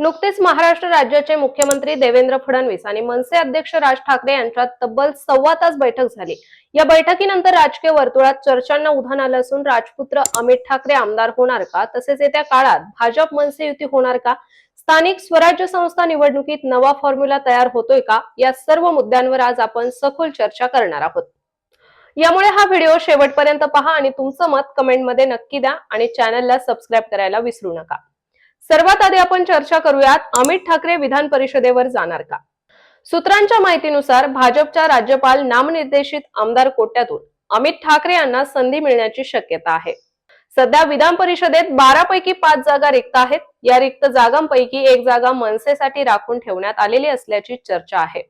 नुकतेच महाराष्ट्र राज्याचे मुख्यमंत्री देवेंद्र फडणवीस आणि मनसे अध्यक्ष राज ठाकरे यांच्यात तब्बल सव्वा तास बैठक झाली. या बैठकीनंतर राजकीय वर्तुळात चर्चांना उधाण आलं असून राजपुत्र अमित ठाकरे आमदार होणार का? तसेच येत्या काळात भाजप मनसे युती होणार का? स्थानिक स्वराज्य संस्था निवडणुकीत नवा फॉर्म्युला तयार होतोय का? या सर्व मुद्द्यांवर आज आपण सखोल चर्चा करणार आहोत. यामुळे हा व्हिडिओ शेवटपर्यंत पहा आणि तुमचं मत कमेंटमध्ये नक्की द्या आणि चॅनलला सबस्क्राईब करायला विसरू नका. सर्वात आधी आपण चर्चा करूयात अमित ठाकरे विधान परिषदेवर जाणार का? सूत्रांच्या माहितीनुसार भाजपच्या राज्यपाल नामनिर्देशित आमदार कोट्यातून अमित ठाकरे यांना संधी मिळण्याची शक्यता आहे. सध्या विधान परिषदेत बारा पैकी पाच जागा रिक्त आहेत. या रिक्त जागांपैकी एक जागा मनसेसाठी राखून ठेवण्यात आलेली असल्याची चर्चा आहे.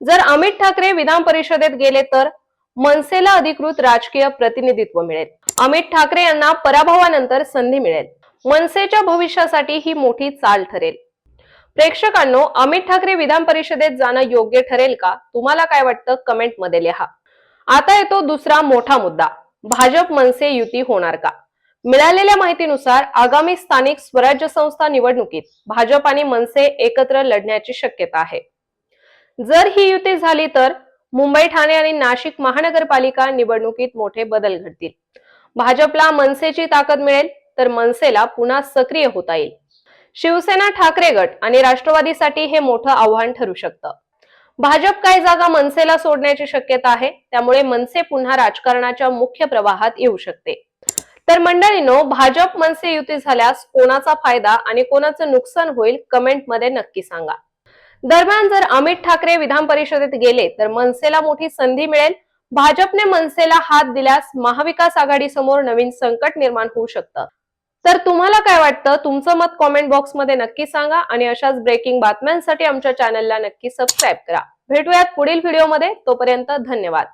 जर अमित ठाकरे विधान परिषदेत गेले तर मनसेला अधिकृत राजकीय प्रतिनिधित्व मिळेल. अमित ठाकरे यांना पराभवानंतर संधी मिळेल. मनसेच्या भविष्यासाठी ही मोठी चाल ठरेल. प्रेक्षकांनो अमित ठाकरे विधान परिषदेत जाणं योग्य ठरेल का? तुम्हाला काय वाटतं? कमेंटमध्ये लिहा. आता येतो दुसरा मोठा मुद्दा. भाजप मनसे युती होणार का? मिळालेल्या माहितीनुसार आगामी स्थानिक स्वराज्य संस्था निवडणुकीत भाजप आणि मनसे एकत्र लढण्याची शक्यता आहे. जर ही युती झाली तर मुंबई ठाणे आणि नाशिक महानगरपालिका निवडणुकीत मोठे बदल घडतील. भाजपला मनसेची ताकद मिळेल तर मनसेला पुन्हा सक्रिय होता येईल. शिवसेना ठाकरे गट आणि राष्ट्रवादीसाठी हे मोठं आव्हान ठरू शकतं. भाजप काही जागा मनसेला सोडण्याची शक्यता आहे त्यामुळे मनसे पुन्हा राजकारणाच्या मुख्य प्रवाहात येऊ शकते. तर मंडळींनो भाजप मनसे युती झाल्यास कोणाचा फायदा आणि कोणाचं नुकसान होईल कमेंटमध्ये नक्की सांगा. दरम्यान जर अमित ठाकरे विधान परिषदेत गेले तर मनसेला मोठी संधी मिळेल. भाजपने मनसेला हात दिल्यास महाविकास आघाडी समोर नवीन संकट निर्माण होऊ शकतं. तर तुम्हाला काय वाटतं? तुमचं मत कॉमेंट बॉक्समध्ये नक्की सांगा आणि अशाच ब्रेकिंग बातम्यांसाठी आमच्या चॅनलला नक्की सबस्क्राईब करा. भेटूयात पुढील व्हिडिओमध्ये तोपर्यंत धन्यवाद.